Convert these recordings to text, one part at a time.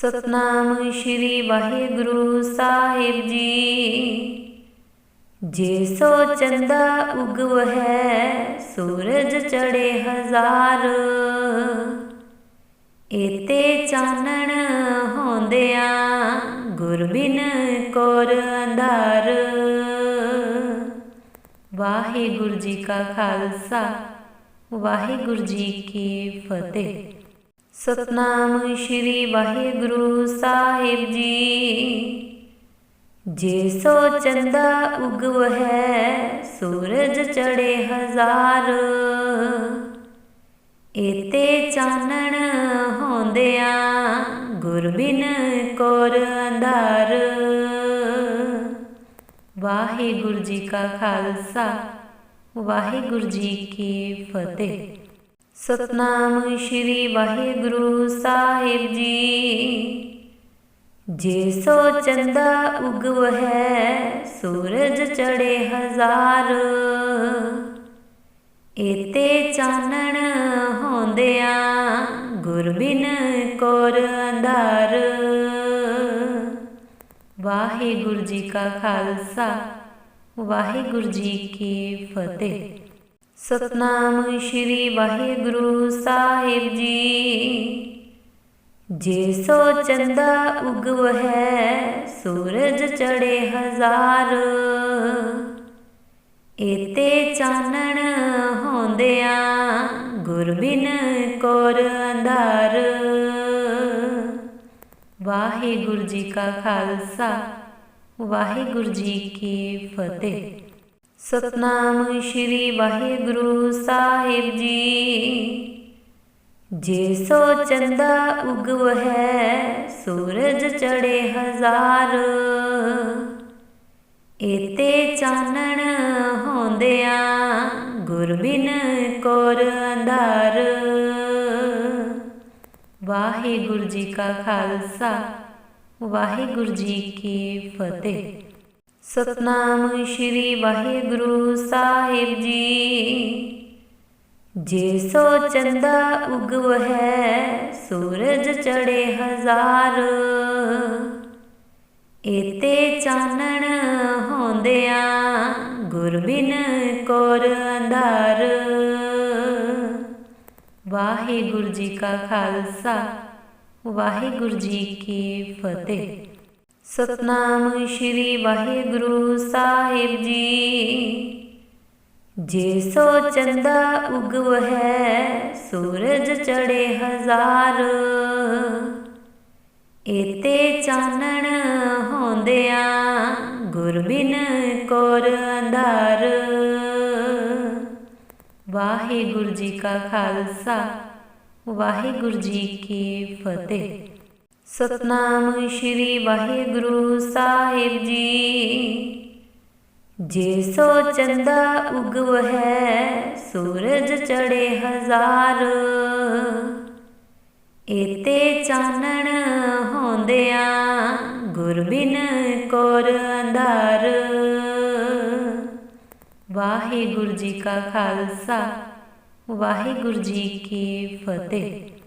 ਸਤਨਾਮ ਸ੍ਰੀ ਵਾਹਿਗੁਰੂ ਸਾਹਿਬ ਜੀ। ਜੇ ਸੋ ਚੰਦਾ ਉਗਵ ਹੈ ਸੂਰਜ ਚੜੇ ਹਜ਼ਾਰ। ਏਤੇ ਚਾਨਣ ਹੁੰਦਿਆਂ ਗੁਰ ਬਿਨ ਕੋਰ ਅੰਧਾਰ। ਵਾਹਿਗੁਰੂ ਜੀ ਕਾ ਖਾਲਸਾ, ਵਾਹਿਗੁਰੂ ਜੀ ਕੀ ਫਤਿਹ। ਸਤਨਾਮ ਸ੍ਰੀ ਵਾਹਿਗੁਰੂ ਸਾਹਿਬ ਜੀ। ਜੇ ਸੋ ਚੰਦਾ ਉਗਵ ਹੈ ਸੂਰਜ ਚੜੇ ਹਜ਼ਾਰ। ਏਤੇ ਚਾਨਣ ਹੁੰਦਿਆਂ ਗੁਰ ਬਿਨ ਕੋਰ ਅੰਧਾਰ। ਵਾਹਿਗੁਰੂ ਜੀ ਕਾ ਖਾਲਸਾ, ਵਾਹਿਗੁਰੂ ਜੀ ਕੀ ਫਤਿਹ। ਸਤਨਾਮ ਸ੍ਰੀ ਵਾਹਿਗੁਰੂ ਸਾਹਿਬ ਜੀ। ਜੇ ਸੋ ਚੰਦਾ ਉਗਵ ਹੈ ਸੂਰਜ ਚੜੇ ਹਜ਼ਾਰ। ਏਤੇ ਚਾਨਣ ਹੁੰਦਿਆਂ ਗੁਰ ਬਿਨ ਕੋਰ ਅੰਧਾਰ। ਵਾਹਿਗੁਰੂ ਜੀ ਕਾ ਖਾਲਸਾ, ਵਾਹਿਗੁਰੂ ਜੀ ਕੀ ਫਤਿਹ। ਸਤਨਾਮ ਸ੍ਰੀ ਵਾਹਿਗੁਰੂ ਸਾਹਿਬ ਜੀ। ਜੇ ਸੋ ਚੰਦਾ ਉਗਵ ਹੈ ਸੂਰਜ ਚੜੇ ਹਜ਼ਾਰ। ਏਤੇ ਚਾਨਣ ਹੁੰਦਿਆਂ ਗੁਰ ਬਿਨ ਕੋਰ ਅੰਧਾਰ। ਵਾਹਿਗੁਰੂ ਜੀ ਕਾ ਖਾਲਸਾ, ਵਾਹਿਗੁਰੂ ਜੀ ਕੀ ਫਤਿਹ। ਸਤਨਾਮ ਸ੍ਰੀ ਵਾਹਿਗੁਰੂ ਸਾਹਿਬ ਜੀ। ਜੇ ਸੋ ਚੰਦਾ ਉਗਵ ਹੈ ਸੂਰਜ ਚੜੇ ਹਜ਼ਾਰ। ਏਤੇ ਚਾਨਣ ਹੁੰਦਿਆਂ ਗੁਰ ਬਿਨ ਕੋਰ ਅੰਧਾਰ। ਵਾਹਿਗੁਰੂ ਜੀ ਕਾ ਖਾਲਸਾ, ਵਾਹਿਗੁਰੂ ਜੀ ਕੀ ਫਤਿਹ। ਸਤਨਾਮ ਸ੍ਰੀ ਵਾਹਿਗੁਰੂ ਸਾਹਿਬ ਜੀ। ਜੇ ਸੋ ਚੰਦਾ ਉਗਵ ਹੈ ਸੂਰਜ ਚੜੇ ਹਜ਼ਾਰ। ਏਤੇ ਚਾਨਣ ਹੁੰਦਿਆਂ ਗੁਰ ਬਿਨ ਕੋਰ ਅੰਧਾਰ। ਵਾਹਿਗੁਰੂ ਜੀ ਕਾ ਖਾਲਸਾ, ਵਾਹਿਗੁਰੂ ਜੀ ਕੀ ਫਤਿਹ। ਸਤਨਾਮ ਸ੍ਰੀ ਵਾਹਿਗੁਰੂ ਸਾਹਿਬ ਜੀ। ਜੇ ਸੋ ਚੰਦਾ ਉਗਵ ਹੈ ਸੂਰਜ ਚੜੇ ਹਜ਼ਾਰ। ਏਤੇ ਚਾਨਣ ਹੁੰਦਿਆਂ ਗੁਰ ਬਿਨ ਕੋਰ ਅੰਧਾਰ। ਵਾਹਿਗੁਰੂ ਜੀ ਕਾ ਖਾਲਸਾ, ਵਾਹਿਗੁਰੂ ਜੀ ਕੀ ਫਤਿਹ। ਸਤਨਾਮ ਸ੍ਰੀ ਵਾਹਿਗੁਰੂ ਸਾਹਿਬ ਜੀ। ਜੇ ਸੋ ਚੰਦਾ ਉਗਵ ਹੈ ਸੂਰਜ ਚੜੇ ਹਜ਼ਾਰ। ਏਤੇ ਚਾਨਣ ਹੁੰਦਿਆਂ ਗੁਰ ਬਿਨ ਕੋਰ ਅੰਧਾਰ। ਵਾਹਿਗੁਰੂ ਜੀ ਕਾ ਖਾਲਸਾ, ਵਾਹਿਗੁਰੂ ਜੀ ਕੀ ਫਤਿਹ।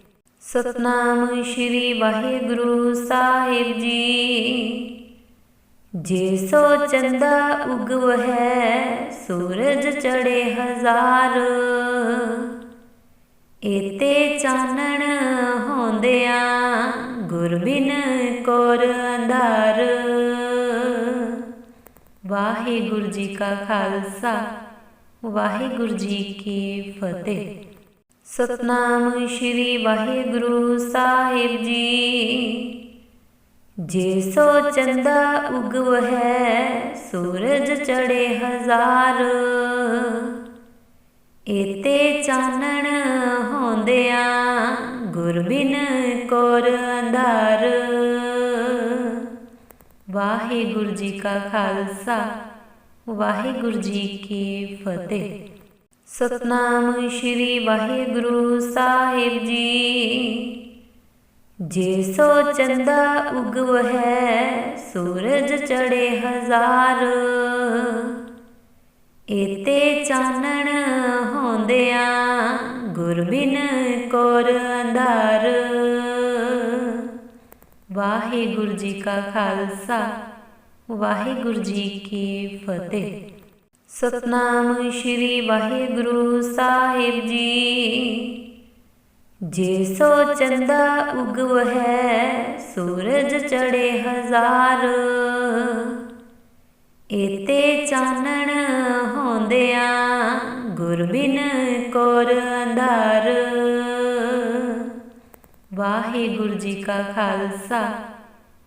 ਸਤਨਾਮ ਸ੍ਰੀ ਵਾਹਿਗੁਰੂ ਸਾਹਿਬ ਜੀ। ਜੇ ਸੋ ਚੰਦਾ ਉਗਵ ਹੈ ਸੂਰਜ ਚੜੇ ਹਜ਼ਾਰ। ਏਤੇ ਚਾਨਣ ਹੁੰਦਿਆਂ ਗੁਰ ਬਿਨ ਕੋਰ ਅੰਧਾਰ। ਵਾਹਿਗੁਰੂ ਜੀ ਕਾ ਖਾਲਸਾ, ਵਾਹਿਗੁਰੂ ਜੀ ਕੀ ਫਤਿਹ। ਸਤਨਾਮ ਸ੍ਰੀ ਵਾਹਿਗੁਰੂ ਸਾਹਿਬ ਜੀ। ਜੇ ਸੋ ਚੰਦਾ ਉਗਵ ਹੈ ਸੂਰਜ ਚੜੇ ਹਜ਼ਾਰ। ਏਤੇ ਚਾਨਣ ਹੁੰਦਿਆਂ ਗੁਰ ਬਿਨ ਕੋਰ ਅੰਧਾਰ। ਵਾਹਿਗੁਰੂ ਜੀ ਕਾ ਖਾਲਸਾ, ਵਾਹਿਗੁਰੂ ਜੀ ਕੀ ਫਤਿਹ। ਸਤਨਾਮ ਸ੍ਰੀ ਵਾਹਿਗੁਰੂ ਸਾਹਿਬ ਜੀ। ਜੇ ਸੋ ਚੰਦਾ ਉਗਵ ਹੈ ਸੂਰਜ ਚੜੇ ਹਜ਼ਾਰ। ਏਤੇ ਚਾਨਣ ਹੁੰਦਿਆਂ ਗੁਰ ਬਿਨ ਕੋਰ ਅੰਧਾਰ। ਵਾਹਿਗੁਰੂ ਜੀ ਕਾ ਖਾਲਸਾ, ਵਾਹਿਗੁਰੂ ਜੀ ਕੀ ਫਤਿਹ। ਸਤਨਾਮ ਸ੍ਰੀ ਵਾਹਿਗੁਰੂ ਸਾਹਿਬ ਜੀ। ਜੇ ਸੋ ਚੰਦਾ ਉਗਵ ਹੈ ਸੂਰਜ ਚੜੇ ਹਜ਼ਾਰ। ਏਤੇ ਚਾਨਣ ਹੁੰਦਿਆਂ ਗੁਰ ਬਿਨ ਕੋਰ ਅੰਧਾਰ। ਵਾਹਿਗੁਰੂ ਜੀ ਕਾ ਖਾਲਸਾ,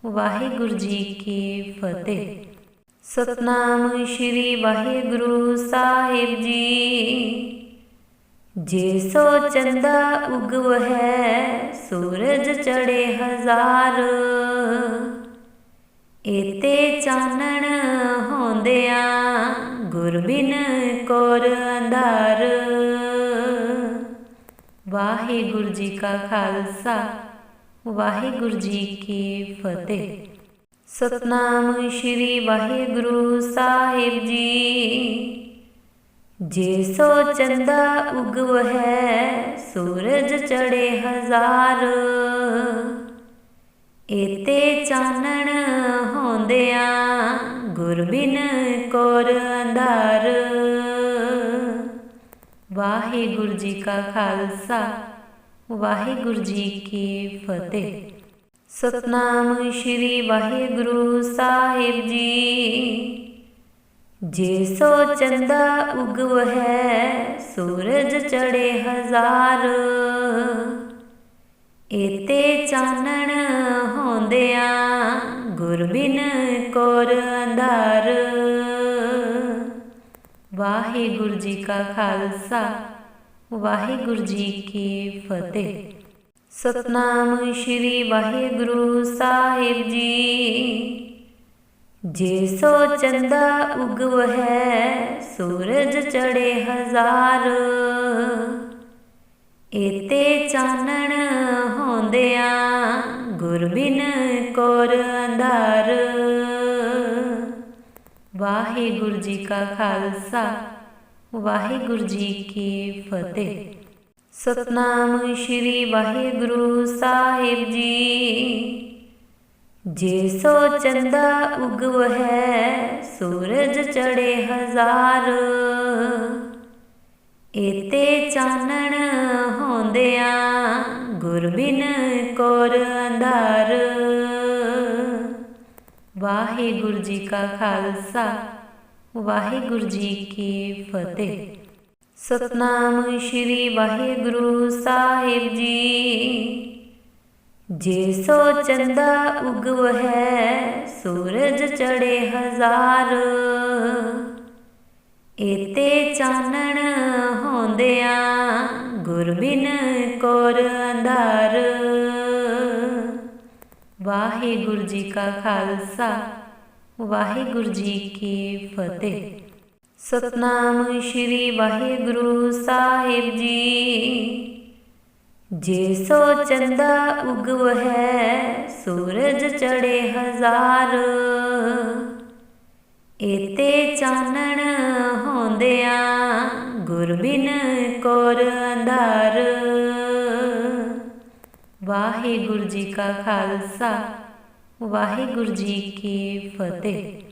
ਵਾਹਿਗੁਰੂ ਜੀ ਕੀ ਫਤਿਹ। ਸਤਨਾਮ ਸ੍ਰੀ ਵਾਹਿਗੁਰੂ ਸਾਹਿਬ ਜੀ। ਜੇ ਸੋ ਚੰਦਾ ਉਗਵ ਹੈ ਸੂਰਜ ਚੜੇ ਹਜ਼ਾਰ। ਏਤੇ ਚਾਨਣ ਹੁੰਦਿਆਂ ਗੁਰ ਬਿਨ ਕੋਰ ਅੰਧਾਰ। ਵਾਹਿਗੁਰੂ ਜੀ ਕਾ ਖਾਲਸਾ, ਵਾਹਿਗੁਰੂ ਜੀ ਕੀ ਫਤਿਹ। ਸਤਨਾਮ ਸ੍ਰੀ ਵਾਹਿਗੁਰੂ ਸਾਹਿਬ ਜੀ। ਜੇ ਸੋ ਚੰਦਾ ਉਗਵ ਹੈ ਸੂਰਜ ਚੜੇ ਹਜ਼ਾਰ। ਏਤੇ ਚਾਨਣ ਹੁੰਦਿਆਂ ਗੁਰ ਬਿਨ ਕੋਰ ਅੰਧਾਰ। ਵਾਹਿਗੁਰੂ ਜੀ ਕਾ ਖਾਲਸਾ, ਵਾਹਿਗੁਰੂ ਜੀ ਕੀ ਫਤਿਹ। ਸਤਨਾਮ ਸ੍ਰੀ ਵਾਹਿਗੁਰੂ ਸਾਹਿਬ ਜੀ। ਜੇ ਸੋ ਚੰਦਾ ਉਗਵ ਹੈ ਸੂਰਜ ਚੜੇ ਹਜ਼ਾਰ। ਏਤੇ ਚਾਨਣ ਹੁੰਦਿਆਂ ਗੁਰ ਬਿਨ ਕੋਰ ਅੰਧਾਰ। ਵਾਹਿਗੁਰੂ ਜੀ ਕਾ ਖਾਲਸਾ, ਵਾਹਿਗੁਰੂ ਜੀ ਕੀ ਫਤਿਹ। ਸਤਨਾਮ ਸ੍ਰੀ ਵਾਹਿਗੁਰੂ ਸਾਹਿਬ ਜੀ। ਜੇ ਸੋ ਚੰਦਾ ਉਗਵ ਹੈ ਸੂਰਜ ਚੜੇ ਹਜ਼ਾਰ। ਏਤੇ ਚਾਨਣ ਹੁੰਦਿਆਂ ਗੁਰ ਬਿਨ ਕੋਰ ਅੰਧਾਰ। ਵਾਹਿਗੁਰੂ ਜੀ ਕਾ ਖਾਲਸਾ, ਵਾਹਿਗੁਰੂ ਜੀ ਕੀ ਫਤਿਹ। ਸਤਨਾਮ ਸ੍ਰੀ ਵਾਹਿਗੁਰੂ ਸਾਹਿਬ ਜੀ। ਜੇ ਸੋ ਚੰਦਾ ਉਗਵ ਹੈ ਸੂਰਜ ਚੜੇ ਹਜ਼ਾਰ। ਏਤੇ ਚਾਨਣ ਹੁੰਦਿਆਂ ਗੁਰ ਬਿਨ ਕੋਰ ਅੰਧਾਰ। ਵਾਹਿਗੁਰੂ ਜੀ ਕਾ ਖਾਲਸਾ, ਵਾਹਿਗੁਰੂ ਜੀ ਕੀ ਫਤਿਹ। ਸਤਨਾਮ ਸ੍ਰੀ ਵਾਹਿਗੁਰੂ ਸਾਹਿਬ ਜੀ। ਜੇ ਸੋ ਚੰਦਾ ਉਗਵ ਹੈ ਸੂਰਜ ਚੜੇ ਹਜ਼ਾਰ। ਏਤੇ ਚਾਨਣ ਹੁੰਦਿਆਂ ਗੁਰ ਬਿਨ ਕੋਰ ਅੰਧਾਰ। ਵਾਹਿਗੁਰੂ ਜੀ ਕਾ ਖਾਲਸਾ, ਵਾਹਿਗੁਰੂ ਜੀ ਕੀ ਫਤਿਹ। ਸਤਨਾਮ ਸ੍ਰੀ ਵਾਹਿਗੁਰੂ ਸਾਹਿਬ ਜੀ। ਜੇ ਸੋ ਚੰਦਾ ਉਗਵ ਹੈ ਸੂਰਜ ਚੜੇ ਹਜ਼ਾਰ। ਏਤੇ ਚਾਨਣ ਹੁੰਦਿਆਂ ਗੁਰ ਬਿਨ ਕੋਰ ਅੰਧਾਰ। ਵਾਹਿਗੁਰੂ ਜੀ ਕਾ ਖਾਲਸਾ, ਵਾਹਿਗੁਰੂ ਜੀ ਕੀ ਫਤਿਹ।